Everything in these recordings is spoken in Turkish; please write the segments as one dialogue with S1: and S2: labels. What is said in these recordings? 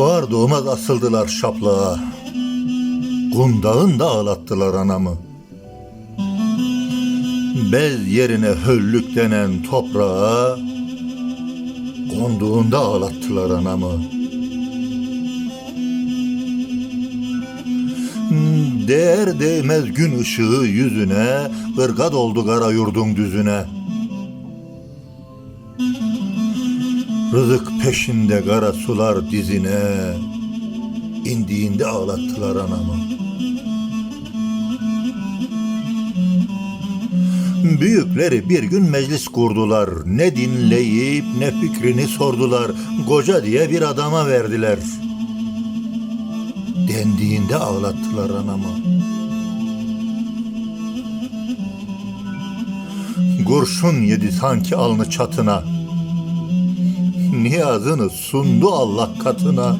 S1: Doğar doğmaz asıldılar şaplığa. Gundağın da ağlattılar anamı. Bez yerine höllük denen toprağa konduğunda ağlattılar anamı. Değer değmez gün ışığı yüzüne, ırgat oldu kara yurdun düzüne. Rızık peşinde kara sular dizine, indiğinde ağlattılar anamı. Büyükleri bir gün meclis kurdular. Ne dinleyip ne fikrini sordular. Koca diye bir adama verdiler. Dendiğinde ağlattılar anamı. Kurşun yedi sanki alnı çatına. Niyazını sundu Allah katına.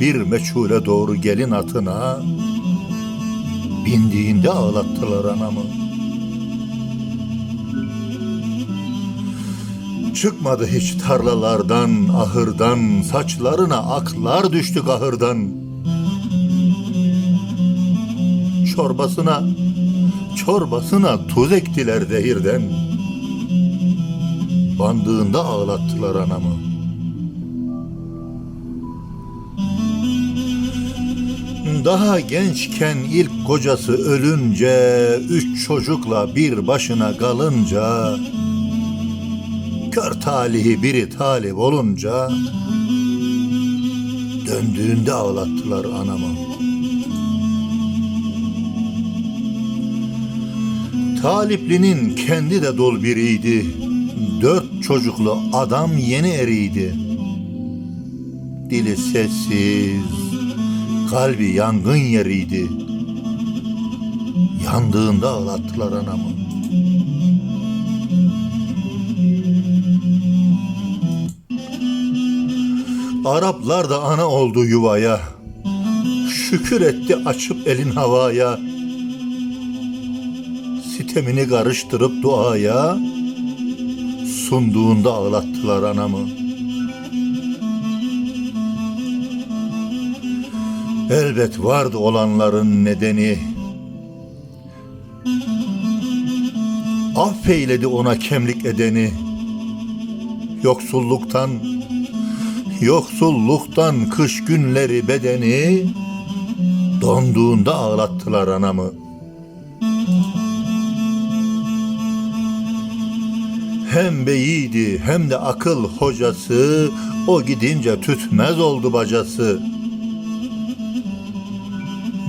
S1: Bir meçhule doğru gelin atına. Bindiğinde ağlattılar anamı. Çıkmadı hiç tarlalardan, ahırdan, saçlarına aklar düştü kahırdan. Çorbasına, çorbasına tuz ektiler zehirden. Bandığında ağlattılar anamı. Daha gençken ilk kocası ölünce, üç çocukla bir başına kalınca, kör talihi biri talip olunca, döndüğünde ağlattılar anamı. Taliplinin kendi de dol biriydi. Çocuklu adam yeni eriydi. Dili sessiz, kalbi yangın yeriydi. Yandığında ağlattılar anamı. Araplar da ana oldu yuvaya. Şükür etti açıp elin havaya. Sitemini karıştırıp duaya. Sunduğunda ağlattılar anamı. Elbet vardı olanların nedeni. Affeyledi ona kemlik edeni. Yoksulluktan, yoksulluktan kış günleri bedeni, donduğunda ağlattılar anamı. Hem beyiydi hem de akıl hocası, o gidince tütmez oldu bacası.''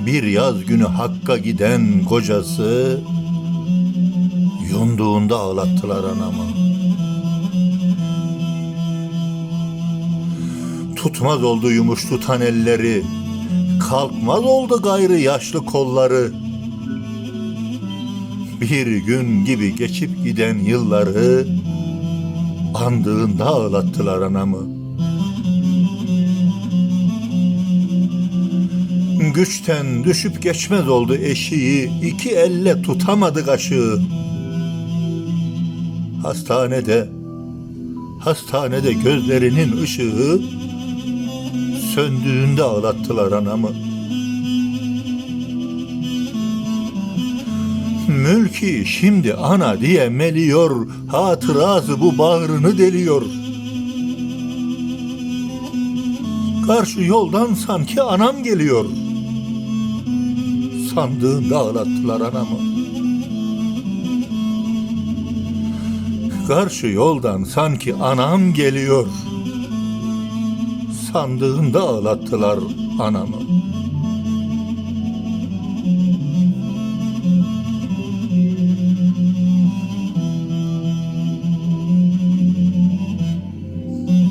S1: bir yaz günü Hakk'a giden kocası yunduğunda ağlattılar anamı. Tutmaz oldu yumuş tutan elleri, kalkmaz oldu gayrı yaşlı kolları. Bir gün gibi geçip giden yılları andığında ağlattılar anamı.'' Güçten düşüp geçmez oldu eşiği, iki elle tutamadı kaşığı. Hastanede, hastanede gözlerinin ışığı, söndüğünde ağlattılar anamı. Mülki şimdi ana diye meliyor, hatırası bu bağrını deliyor. Karşı yoldan sanki anam geliyor.'' sandığında ağlattılar anamı. Karşı yoldan sanki anam geliyor. Sandığında ağlattılar anamı.